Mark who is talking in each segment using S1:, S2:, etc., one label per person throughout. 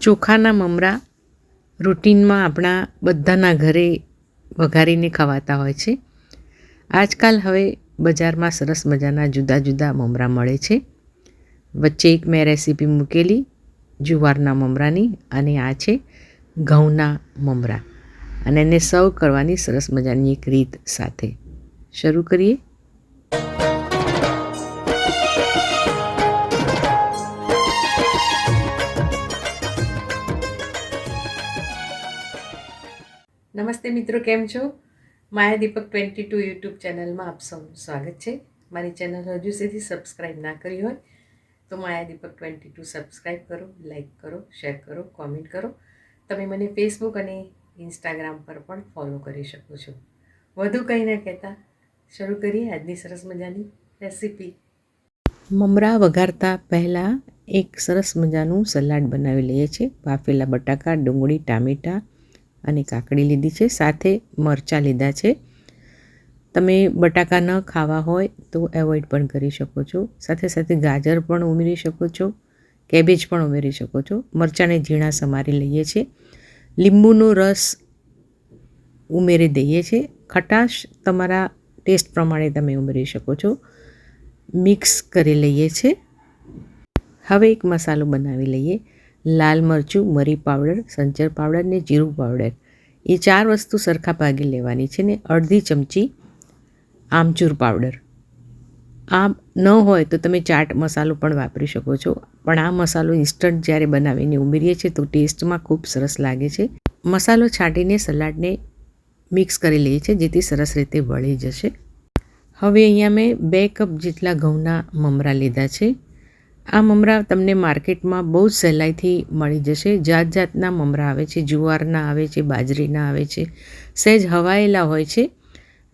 S1: ચોખાના મમરા રૂટિનમાં આપણા બધાના ઘરે વઘારીને ખવાતા હોય છે. આજકાલ હવે બજારમાં સરસ મજાના જુદા જુદા મમરા મળે છે. વચ્ચે એક મેં રેસીપી મૂકેલી, જુવારના મમરાની, અને આ છે ઘઉંના મમરા. અને એને સર્વ કરવાની સરસ મજાની એક રીત સાથે. શરૂ કરીએ. નમસ્તે મિત્રો, કેમ છો? Maya Deepak twenty two YouTube ચેનલમાં આપ સૌનું સ્વાગત છે. મારી ચેનલ હજુ સુધી સબસ્ક્રાઈબ ના કરી હોય તો Maya Deepak twenty two subscribe કરો, લાઇક કરો, શેર કરો, કોમેન્ટ કરો. તમે મને ફેસબુક અને ઇન્સ્ટાગ્રામ પર પણ ફોલો કરી શકો છો. વધુ કંઈ ન કહેતા, શરૂ કરીએ આજની સરસ મજાની રેસીપી. મમરા વઘારતા પહેલાં એક સરસ મજાનું સલાડ બનાવી લઈએ છીએ. બાફેલા બટાકા, ડુંગળી, ટામેટાં અને કાકડી લીધી છે, સાથે મરચાં લીધા છે. તમે બટાકા ન ખાવા હોય તો એવોઇડ પણ કરી શકો છો. સાથે સાથે ગાજર પણ ઉમેરી શકો છો કેબેજ પણ ઉમેરી શકો છો. મરચાંને ઝીણા સમારી લઈએ છીએ. લીંબુનો રસ ઉમેરી દઈએ છીએ. ખટાશ તમારા ટેસ્ટ પ્રમાણે તમે ઉમેરી શકો છો. મિક્સ કરી લઈએ છીએ. હવે એક મસાલો બનાવી લઈએ. લાલ મરચું, મરી પાવડર, સંચર પાવડર ને જીરું પાવડર. એ ચાર વસ્તુ સરખા ભાગે લેવાની છે ને અડધી ચમચી આમચૂર પાવડર. આ ન હોય તો તમે ચાટ મસાલો પણ વાપરી શકો છો. પણ આ મસાલો ઇન્સ્ટન્ટ જ્યારે બનાવીને ઉમેરીએ છીએ તો ટેસ્ટમાં ખૂબ સરસ લાગે છે. મસાલો છાંટીને, સલાડને મિક્સ કરી લઈએ છીએ જેથી સરસ રીતે વળી જશે. હવે અહીંયા મેં બે કપ જેટલા ઘઉંના મમરા લીધા છે. આ મમરા તમને માર્કેટમાં બહુ જ સહેલાઈથી મળી જશે. જાત જાતના મમરા આવે છે, જુવારના આવે છે, બાજરીના આવે છે, સહેજ હવાયેલા હોય છે.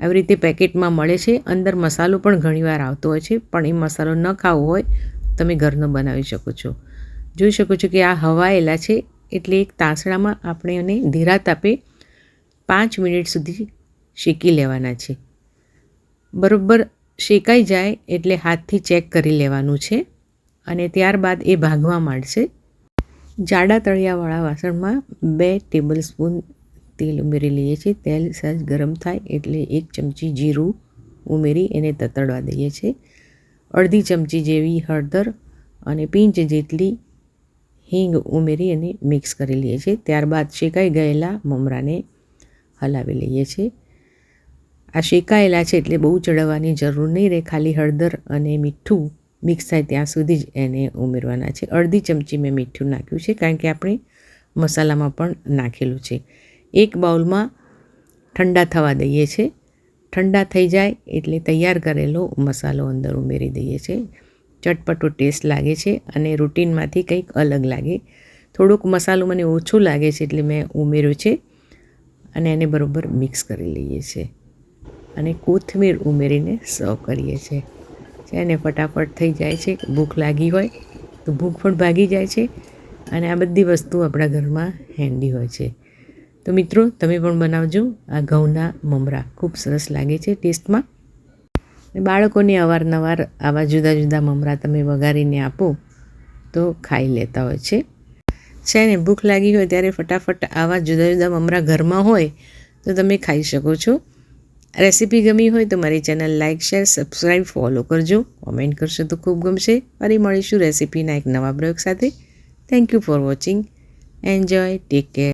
S1: આવી રીતે પેકેટમાં મળે છે. અંદર મસાલો પણ ઘણીવાર આવતો હોય છે, પણ એ મસાલો ન ખાવો હોય તમે ઘરનો બનાવી શકો છો. જોઈ શકો છો કે આ હવાયેલા છે, એટલે એક તાંસડામાં આપણે એને ધીરા તાપે પાંચ મિનિટ સુધી શેકી લેવાના છે. બરાબર શેકાઈ જાય એટલે હાથથી ચેક કરી લેવાનું છે. અને ત્યારબાદ એ ભાગવા માંડશે. જાડા તળિયાવાળા વાસણમાં બે ટેબલ સ્પૂન તેલ ઉમેરી લઈએ છીએ. તેલ સહેજ ગરમ થાય એટલે એક ચમચી જીરું ઉમેરી એને તતડવા દઈએ છીએ. અડધી ચમચી જેવી હળદર અને પિંચ જેટલી હિંગ ઉમેરી અને મિક્સ કરી લઈએ છીએ. ત્યારબાદ શેકાઈ ગયેલા મમરાને હલાવી લઈએ છીએ. આ શેકાયેલા છે એટલે બહુ ચડવવાની જરૂર નહીં રહે. ખાલી હળદર અને મીઠું મિક્સ થાય ત્યાં સુધી જ એને ઉમેરવાના છે. અડધી ચમચી મેં મીઠું નાખ્યું છે, કારણ કે આપણે મસાલામાં પણ નાખેલું છે. એક બાઉલમાં ઠંડા થવા દઈએ છીએ ઠંડા થઈ જાય એટલે તૈયાર કરેલો મસાલો અંદર ઉમેરી દઈએ છીએ ચટપટો ટેસ્ટ લાગે છે અને રૂટીનમાંથી કંઈક અલગ લાગે. થોડુંક મસાલો મને ઓછો લાગે છે એટલે મેં ઉમેર્યો છે અને એને બરાબર મિક્સ કરી લઈએ છીએ અને કોથમીર ઉમેરીને સર્વ કરીએ છીએ છે ને ફટાફટ થઈ જાય છે. ભૂખ લાગી હોય તો ભૂખ પણ ભાગી જાય છે અને આ બધી વસ્તુ આપણા ઘરમાં હેન્ડી હોય છે. તો મિત્રો, તમે પણ બનાવજો આ ઘઉંના મમરા. ખૂબ સરસ લાગે છે ટેસ્ટમાં. બાળકોને અવારનવાર આવા જુદા જુદા મમરા તમે વઘારીને આપો તો ખાઈ લેતા હોય છે. છે ને, ભૂખ લાગી હોય ત્યારે ફટાફટ આવા જુદા જુદા મમરા ઘરમાં હોય તો તમે ખાઈ શકો છો. રેસીપી ગમી હોય તો મારી channel like share subscribe follow કરજો. કોમેન્ટ કરશો તો ખૂબ ગમશે. ફરી મળીશું રેસીપીના એક નવા પ્રયોગ સાથે. Thank you for watching enjoy take care